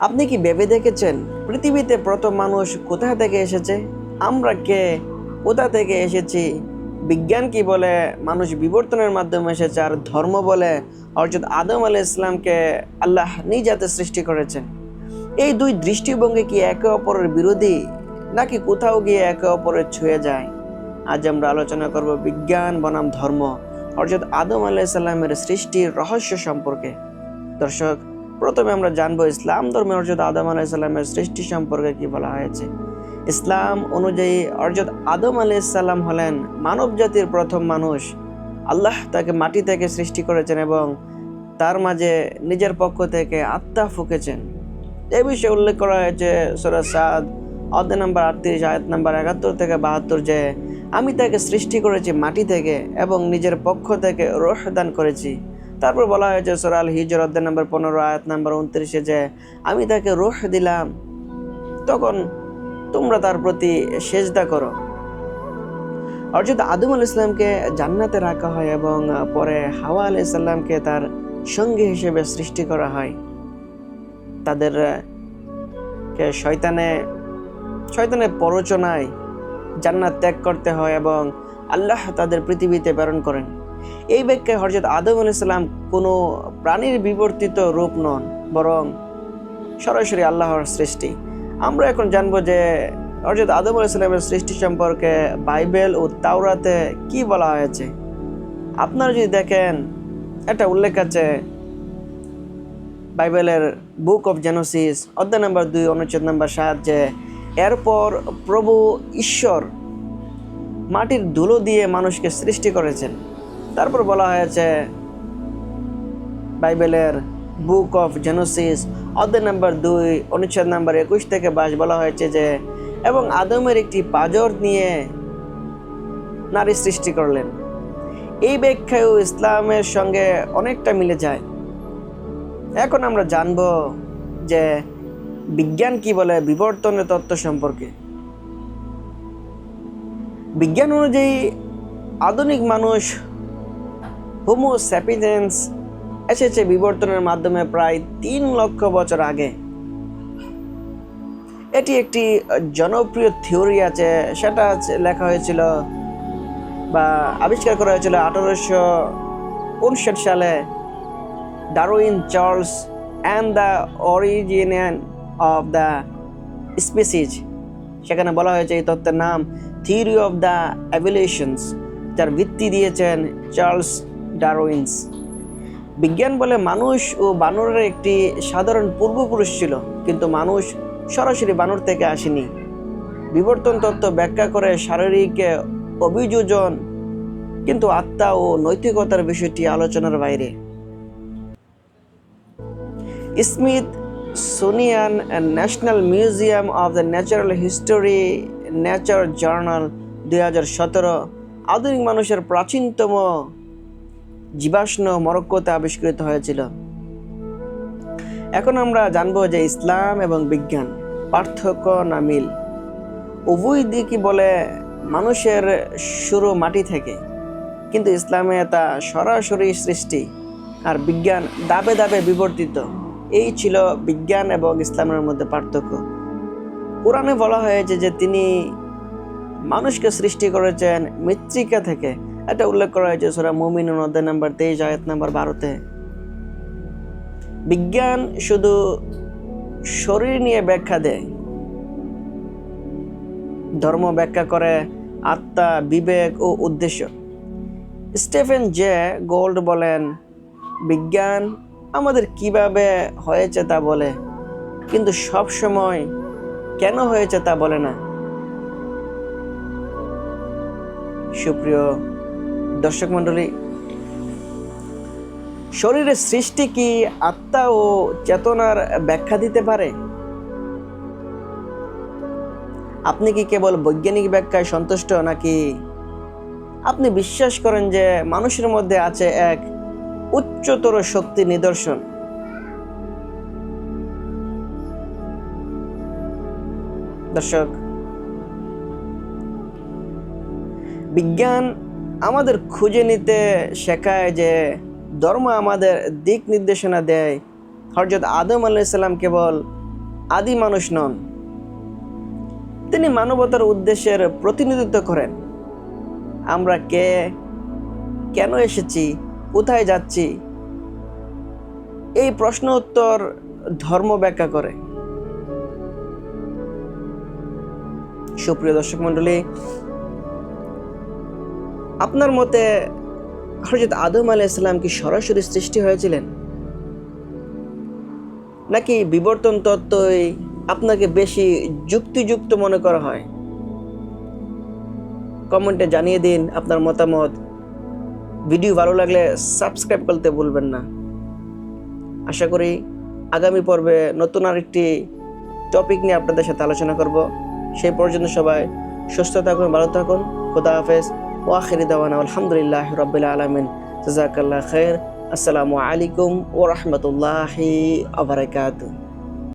আপনি কি ভেবে দেখেছেন পৃথিবীতে প্রথম মানুষ কোথা থেকে এসেছে? আমরা কে? কোথা থেকে এসেছি? বিজ্ঞান কি বলে? মানুষ বিবর্তনের মাধ্যমে এসেছে আর ধর্ম বলে? অর্থাৎ আদম আলাহ ইসলামকে আল্লাহ নিজ হাতে সৃষ্টি করেছেন। এই দুই দৃষ্টিভঙ্গি কি একে অপরের বিরোধী, নাকি কোথাও গিয়ে একে অপরের ছুঁয়ে যায়? আজ আমরা আলোচনা করব বিজ্ঞান বনাম ধর্ম অর্থাৎ আদম আলাইসাল্লামের সৃষ্টির রহস্য সম্পর্কে। দর্শক প্রথমে আমরা জানব ইসলাম ধর্মে অর্থাৎ আদম আলাইসাল্লামের সৃষ্টি সম্পর্কে কি বলা হয়েছে। ইসলাম অনুযায়ী অর্থাৎ আদম আলাইসাল্লাম হলেন মানব জাতির প্রথম মানুষ। আল্লাহ তাকে মাটি থেকে সৃষ্টি করেছেন এবং তার মাঝে নিজের পক্ষ থেকে আত্মা ফুকেছেন। এ বিষয়ে উল্লেখ করা হয়েছে সুরা সাদ, অধ্যায় নাম্বার আটত্রিশ, আয়াত নাম্বার একাত্তর থেকে বাহাত্তর যে, আমি তাকে সৃষ্টি করেছি মাটি থেকে এবং নিজের পক্ষ থেকে রোহ দান করেছি। তারপর বলা হয়েছে সোরাল হিজর অধ্যায় নাম্বার পনেরো, আয়াত নাম্বার উনত্রিশে যে আমি তাকে রোহ দিলাম, তখন তোমরা তার প্রতি সেজদা করো। অর্থাৎ আদম আল ইসলামকে জান্নাতে রাখা হয় এবং পরে হাওয়া আল ইসলামকে তার সঙ্গী হিসেবে সৃষ্টি করা হয়। তাদের শয়তানে শয়তানের প্ররোচনায় জান্নাত ত্যাগ করতে হয় এবং আল্লাহ তাদের পৃথিবীতে প্রেরণ করেন। এই ব্যাখ্যায় হরজত আদম আল ইসলাম কোনো প্রাণীর বিবর্তিত রূপ নন, বরং সরাসরি আল্লাহর সৃষ্টি। আমরা এখন জানব যে হরজত আদম আল ইসলামের সৃষ্টি সম্পর্কে বাইবেল ও তাওরাতে কি বলা হয়েছে। আপনারা যদি দেখেন, একটা উল্লেখ আছে বাইবেলের বুক অফ জেনোসিস, অধ্যায় নাম্বার দুই, অনুচ্ছেদ নাম্বার সাত, যে এরপর প্রভু ঈশ্বর মাটির ধুলো দিয়ে মানুষকে সৃষ্টি করেছেন। তারপর বলা হয়েছে, বাইবেলের বুক অফ জেনোসিস অধ্যায় নাম্বার দুই, অনুচ্ছেদ নাম্বার একুশ থেকে বাস বলা হয়েছে যে, এবং আদমের একটি পাজর নিয়ে নারী সৃষ্টি করলেন। এই ব্যাখ্যায়ও ইসলামের সঙ্গে অনেকটা মিলে যায়। এখন আমরা জানব যে, বিজ্ঞান কি বলে বিবর্তনের তত্ত্ব সম্পর্কে। বিজ্ঞান অনুযায়ী আধুনিক মানুষ হোমো স্যাপিডেন্স এসেছে বিবর্তনের মাধ্যমে প্রায় তিন লক্ষ বছর আগে। এটি একটি জনপ্রিয় থিওরি আছে, সেটা লেখা হয়েছিল বা আবিষ্কার করা হয়েছিল আঠারোশো উনষাট সালে Darwin, Charles and the origin of the species সেখানে বলা হয়েছে এই তত্ত্বের নাম থিওরি অফ দ্য অ্যাভিলেশনস যার ভিত্তি দিয়েছেন চার্লস ডারউইন্স। বিজ্ঞান বলে মানুষ ও বানরের একটি সাধারণ পূর্বপুরুষ ছিল, কিন্তু মানুষ সরাসরি বানর থেকে আসেনি। বিবর্তন তত্ত্ব ব্যাখ্যা করে শারীরিক অভিযোজন, কিন্তু আত্মা ও নৈতিকতার বিষয়টি আলোচনার বাইরে। Smithsonian national museum of the natural history, nature journal, দুই হাজার সতেরো। আধুনিক মানুষের প্রাচীনতম জীবাশ্ম মরক্কোতে আবিষ্কৃত হয়েছিল। এখন আমরা জানব যে ইসলাম এবং বিজ্ঞান পার্থক্য না মিল। উভয় দিকই বলে মানুষের শুরু মাটি থেকে, কিন্তু ইসলামে তা সরাসরি সৃষ্টি আর বিজ্ঞান দাবে দাবে বিবর্তিত। এই ছিল বিজ্ঞান এবং ইসলামের মধ্যে পার্থক্য। কোরআনে বলা হয়েছে যে তিনি মানুষকে সৃষ্টি করেছেন মৃত্তিকা থেকে এটা উল্লেখ করা হয়েছে সোরা মুমিন অধ্যায় নাম্বার তেইশ, আয়াত নাম্বার বারোতে। বিজ্ঞান শুধু শরীর নিয়ে ব্যাখ্যা দেয়, ধর্ম ব্যাখ্যা করে, আত্মা, বিবেক ও উদ্দেশ্য। স্টেফেন জে গোল্ড বলেন, বিজ্ঞান আমাদের কীভাবে হয়েছে তা বলে, কিন্তু সব সময় কেন হয়েছে তা বলে না? সুপ্রিয় দর্শক মণ্ডলী শরীরের সৃষ্টি কি আত্মা ও চেতনার ব্যাখ্যা দিতে পারে? আপনি কি কেবল বৈজ্ঞানিক ব্যাখ্যায় সন্তুষ্ট নাকি আপনি বিশ্বাস করেন যে মানুষের মধ্যে আছে এক উচ্চতর শক্তি নিদর্শন? দর্শক, বিজ্ঞান আমাদের খুঁজে নিতে শেখায় যে ধর্ম আমাদের দিক নির্দেশনা দেয়। হরজত আদম আলাইসাল্লাম কেবল আদি মানুষ নন। তিনি মানবতার উদ্দেশ্যের প্রতিনিধিত্ব করেন। আমরা কে? কেন এসেছি? কোথায় যাচ্ছি? এই প্রশ্ন উত্তর ধর্ম ব্যাখ্যা করে। সুপ্রিয় দর্শক মন্ডলী আপনার মতে হজরত আদম আলাহ ইসলাম কি সরাসরি সৃষ্টি হয়েছিলেন? নাকি বিবর্তন তত্ত্বই আপনাকে বেশি যুক্তিযুক্ত মনে করা হয়? কমেন্টে জানিয়ে দিন আপনার মতামত। ভিডিও ভালো লাগলে সাবস্ক্রাইব করতে ভুলবেন না। আশা করি আগামী পর্বে নতুন আরেকটি টপিক নিয়ে আপনাদের সাথে আলোচনা করব। সেই পর্যন্ত সবাই সুস্থ থাকুন, ভালো থাকুন। খুদা হাফেজ। ওয়াখির দাওয়ানা আলহামদুলিল্লাহ রবিল আলমিন জাজাকাল্লাহ খের আসসালামু আলাইকুম ও রহমতুল্লাহি আবরাকাতুহ